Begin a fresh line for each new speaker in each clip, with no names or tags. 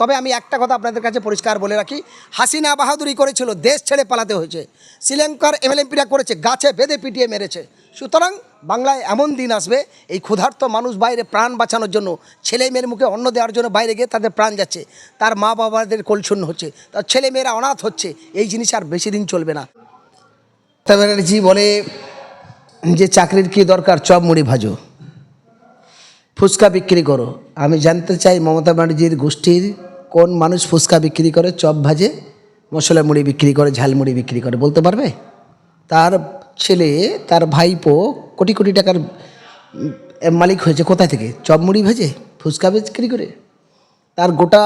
তবে আমি একটা কথা আপনাদের কাছে পরিষ্কার বলে রাখি, হাসিনা বাহাদুরি করেছিল, দেশ ছেড়ে পালাতে হয়েছে। শ্রীলঙ্কার এমএলএমপিরা করেছে, গাছে বেঁধে পিটিয়ে মেরেছে। সুতরাং বাংলায় এমন দিন আসবে, এই ক্ষুধার্ত মানুষ বাইরে প্রাণ বাঁচানোর জন্য ছেলে মেয়ের মুখে অন্ন দেওয়ার জন্য বাইরে গিয়ে তাদের প্রাণ যাচ্ছে। তার মা বাবাদের কোলশূন্য হচ্ছে, তার ছেলে মেয়েরা অনাথ হচ্ছে, এই জিনিস আর বেশি দিন চলবে না। মমতা ব্যানার্জি বলে যে চাকরির কি দরকার, চপ মুড়ি ভাজো। ফুচকা বিক্রি করো। আমি জানতে চাই মমতা ব্যানার্জির গোষ্ঠীর কোন মানুষ ফুচকা বিক্রি করে? চপ ভাজে, মশলা মুড়ি বিক্রি করে ঝালমুড়ি বিক্রি করে, বলতে পারবে? তার ছেলে, তার ভাইপো কোটি কোটি টাকার মালিক হয়েছে কোথায় থেকে? চপ মুড়ি ভেজে, ফুচকা বিক্রি করে? তার গোটা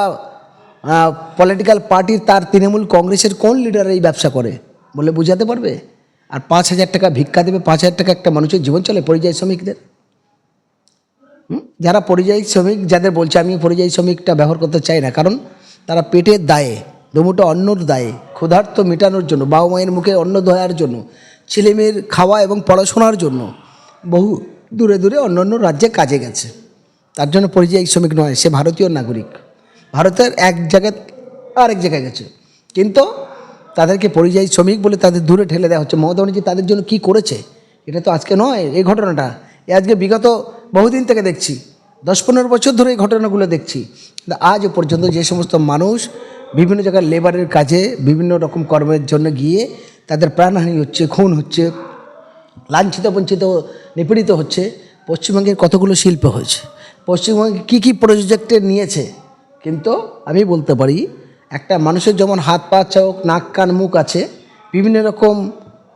পলিটিক্যাল পার্টির তার তৃণমূল কংগ্রেসের কোন লিডার এই ব্যবসা করে? বলে বুঝাতে পারবে? আর পাঁচ হাজার টাকা ভিক্ষা দেবে, পাঁচ হাজার টাকা একটা মানুষের জীবন চলে পরিযায়ী শ্রমিকদের? যারা পরিযায়ী শ্রমিক, যাদের বলছে আমি পরিযায়ী শ্রমিকটা ব্যবহার করতে চাই না, কারণ তারা পেটের দায়ে দুমুটো অন্নর দায়ে, ক্ষুধার্ত মেটানোর জন্য, বাবা মায়ের মুখে অন্ন দেওয়ার জন্য, ছেলেমেয়ের খাওয়া এবং পড়াশোনার জন্য বহু দূরে দূরে অন্য অন্য রাজ্যে কাজে গেছে। তার জন্য পরিযায়ী শ্রমিক নয়, সে ভারতীয় নাগরিক। ভারতের এক জায়গায়, আরেক জায়গায় গেছে। কিন্তু তাদেরকে পরিযায়ী শ্রমিক বলে তাদের দূরে ঠেলে দেওয়া হচ্ছে। মমতা তাদের জন্য কি করেছে? এটা তো আজকে নয়, এই ঘটনাটা। আজকে বিগত বহুদিন থেকে দেখছি, দশ পনেরো বছর ধরে এই ঘটনাগুলো দেখছি। আজও পর্যন্ত যে সমস্ত মানুষ বিভিন্ন জায়গায় লেবারের কাজে বিভিন্ন রকম কর্মের জন্য গিয়ে তাদের প্রাণহানি হচ্ছে, খুন হচ্ছে, লাঞ্ছিত, বঞ্চিত, নিপীড়িত হচ্ছে, পশ্চিমবঙ্গের কতগুলো শিল্প হয়েছে? পশ্চিমবঙ্গে কী কী প্রজেক্টে নিয়েছে? কিন্তু আমি বলতে পারি, একটা মানুষের যেমন হাত পা, চোখ, নাক, কান, মুখ আছে, বিভিন্ন রকম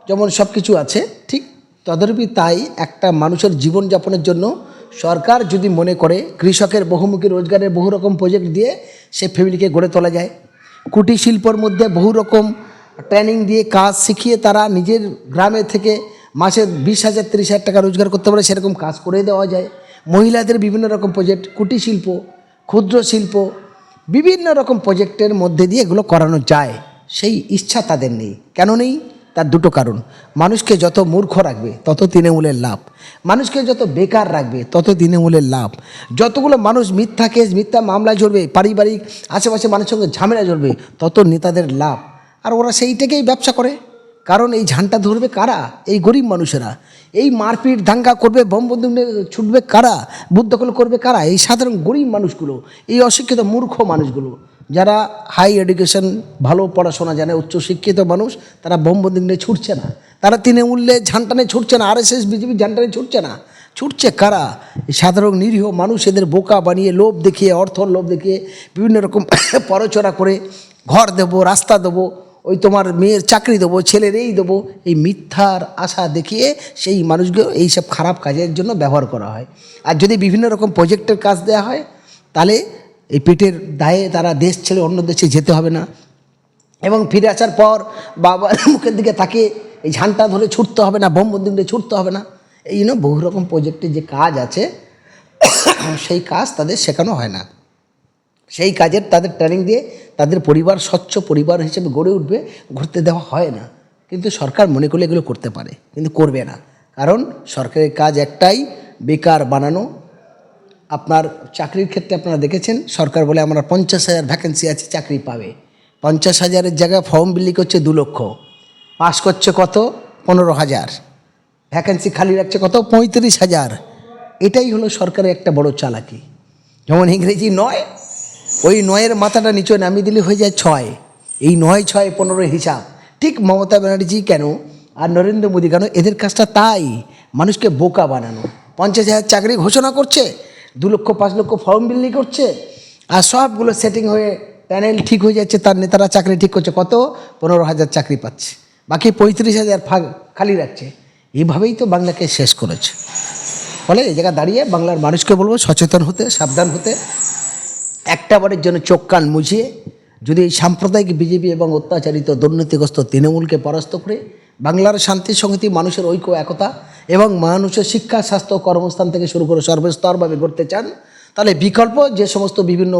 যেমন সব কিছু আছে, ঠিক তদরূপই তাই একটা মানুষের জীবনযাপনের জন্য সরকার যদি মনে করে কৃষকের বহুমুখী রোজগারের বহু রকম প্রজেক্ট দিয়ে সে ফ্যামিলিকে গড়ে তোলা যায়। কুটির শিল্পর মধ্যে বহু রকম ট্রেনিং দিয়ে কাজ শিখিয়ে তারা নিজের গ্রামে থেকে মাসে বিশ হাজার, তিরিশ হাজার টাকা রোজগার করতে পারে, সেরকম কাজ করে দেওয়া যায়। মহিলাদের বিভিন্ন রকম প্রজেক্ট কুটির শিল্প, ক্ষুদ্র শিল্প, বিভিন্ন রকম প্রজেক্টের মধ্যে দিয়ে এগুলো করানো যায়। সেই ইচ্ছা তাদের নেই। কেন নেই? তার দুটো কারণ। মানুষকে যত মূর্খ রাখবে, তত তৃণমূলের লাভ। মানুষকে যত বেকার রাখবে, তত তৃণমূলের লাভ। যতগুলো মানুষ মিথ্যা কেস মিথ্যা মামলায় জড়বে, পারিবারিক আশেপাশে মানুষের সঙ্গে ঝামেলা জড়বে, তত নেতাদের লাভ। আর ওরা সেইটাকেই ব্যবসা করে। কারণ এই ঝান্টা ধরবে কারা? এই গরিব মানুষেরা। এই মারপিট দাঙ্গা করবে, বোম ছুটবে কারা? বুদ্ধকল করবে কারা? এই সাধারণ গরিব মানুষগুলো, এই অশিক্ষিত মূর্খ মানুষগুলো। যারা হাই এডুকেশন ভালো পড়াশোনা জানে উচ্চশিক্ষিত মানুষ, তারা বোম বন্দুক নিয়ে ছুটছে না। তারা তৃণমূল্যে ঝান্টানে ছুটছে না আরএসএস বিজেপি ঝান্টানে ছুটছে না। ছুটছে কারা? এই সাধারণ নিরীহ মানুষ এদের বোকা বানিয়ে, লোভ দেখিয়ে অর্থর লোভ দেখিয়ে, বিভিন্ন রকম পরচরা করে, ঘর দেবো, রাস্তা দেবো, ওই তোমার মেয়ের চাকরি দেবো, ছেলের এই দেবো, এই মিথ্যার আশা দেখিয়ে সেই মানুষগুলো এইসব খারাপ কাজের জন্য ব্যবহার করা হয়। আর যদি বিভিন্ন রকম প্রজেক্টের কাজ দেওয়া হয়, তাহলে এই পেটের দায়ে তারা দেশ ছেড়ে অন্য দেশে যেতে হবে না। এবং ফিরে আসার পর বাবার মুখের দিকে তাকে এই ঝান্টা ধরে ছুটতে হবে না, বোম বন্দুক ছুটতে হবে না। এই জন্য বহু রকম প্রজেক্টের যে কাজ আছে, সেই কাজ তাদের শেখানো হয় না। সেই কাজের তাদের ট্রেনিং দিয়ে তাদের পরিবার, স্বচ্ছ পরিবার হিসেবে গড়ে উঠবে, ঘুরতে দেওয়া হয় না। কিন্তু সরকার মনে করলে এগুলো করতে পারে, কিন্তু করবে না। কারণ সরকারের কাজ একটাই, বেকার বানানো আপনার চাকরির ক্ষেত্রে আপনারা দেখেছেন, সরকার বলে আমরা পঞ্চাশ হাজার ভ্যাকেন্সি আছে, চাকরি পাবে। পঞ্চাশ হাজারের জায়গায় ফর্ম বিলি করছে দু লক্ষ। পাস করছে কত? পনেরো হাজার। ভ্যাকেন্সি খালি রাখছে কত? পঁয়ত্রিশ হাজার। এটাই হলো সরকারের একটা বড় চালাকি। যেমন ইংরেজি নয়, ওই নয়ের মাথাটা নিচে নামিয়ে দিলে হয়ে যায় ছয়। এই নয়, ছয় পনেরো হিসাব। ঠিক মমতা ব্যানার্জি কেন আর নরেন্দ্র মোদী কেন? এদের কাজটা তাই। মানুষকে বোকা বানানো। পঞ্চাশ হাজার চাকরি ঘোষণা করছে দু লক্ষ, পাঁচ লক্ষ ফর্ম বিলি করছে, আর সবগুলো সেটিং হয়ে প্যানেল ঠিক হয়ে যাচ্ছে, তার নেতারা চাকরি ঠিক করছে। কত? পনেরো হাজার চাকরি পাচ্ছে। বাকি পঁয়ত্রিশ হাজার ফাঁক খালি রাখছে। এইভাবেই তো বাংলাকে শেষ করেছে। ফলে এই জায়গায় দাঁড়িয়ে বাংলার মানুষকে বলব, সচেতন হতে, সাবধান হতে, একটা বারের জন্য চোখ কান মুছিয়ে, যদি এই সাম্প্রদায়িক বিজেপি এবং অত্যাচারিত দুর্নীতিগ্রস্ত তৃণমূলকে পরাস্ত করে, বাংলার শান্তি, সংহতি, মানুষের ঐক্য, একতা এবং মানুষের শিক্ষা, স্বাস্থ্য, কর্মস্থান থেকে শুরু করে সর্বস্তরভাবে করতে চান, তাহলে বিকল্প যে সমস্ত বিভিন্ন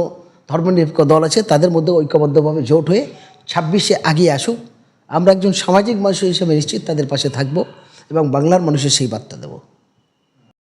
ধর্মনিরপেক্ষ দল আছে, তাদের মধ্যে ঐক্যবদ্ধভাবে জোট হয়ে ছাব্বিশে আগিয়ে আসুক। আমরা একজন সামাজিক মানুষ হিসেবে নিশ্চিত তাদের পাশে থাকব এবং বাংলার মানুষের সেই বার্তা দেবো।